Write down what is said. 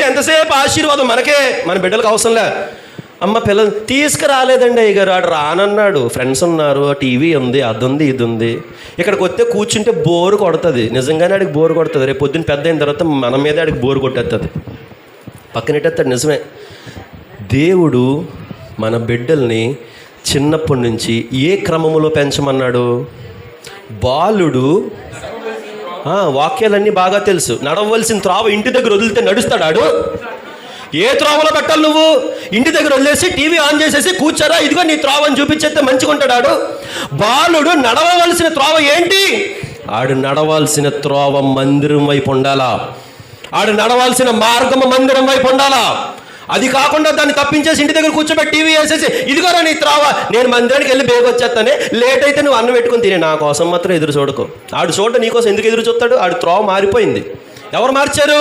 ఉంటే ఎంతసేపు ఆశీర్వాదం? మనకే మన బిడ్డలకు అవసరంలే అమ్మ పిల్లలు తీసుకురాలేదండి అయ్య గారు. ఆడు రానన్నాడు. ఫ్రెండ్స్ ఉన్నారు. టీవీ ఉంది అది ఉంది ఇది ఉంది ఇక్కడికి వస్తే కూర్చుంటే బోరు కొడుతుంది. నిజంగానే ఆడికి బోరు కొడుతుంది. రేపు పొద్దున్న పెద్ద అయిన తర్వాత మన మీద ఆడికి బోరు కొట్టేస్తుంది పక్కనెట్టేస్తాడు నిజమే. దేవుడు మన బిడ్డల్ని చిన్నప్పటి నుంచి ఏ క్రమంలో పెంచమన్నాడు? బాలుడు వాక్యాలన్నీ బాగా తెలుసు. నడవలసిన త్రావ ఇంటి దగ్గర వదిలితే నడుస్తాడాడు ఏ త్రోవలో పెట్టాలి నువ్వు? ఇంటి దగ్గర వదిలేసి టీవీ ఆన్ చేసేసి కూర్చోరా ఇదిగో నీ త్రోవ చూపించేస్తే మంచిగా ఉంటాడాడు బాలుడు నడవవలసిన త్రోవ ఏంటి? ఆడు నడవాల్సిన త్రోవ మందిరం వైపు ఉండాలా? ఆడు నడవాల్సిన మార్గము మందిరం వైపు ఉండాలా? అది కాకుండా దాన్ని తప్పించేసి ఇంటి దగ్గర కూర్చోబెట్టి టీవీ వేసేసి ఇదిగోరా నీ త్రావ నేను మందిరానికి వెళ్ళి బేగ వచ్చేస్తానే లేట్ అయితే నువ్వు అన్నం పెట్టుకుని తినే నా కోసం మాత్రం ఎదురు చూడకు. ఆడు చూడ నీకోసం ఎందుకు ఎదురు చూస్తాడు? ఆడు త్రోవ మారిపోయింది. ఎవరు మార్చారు?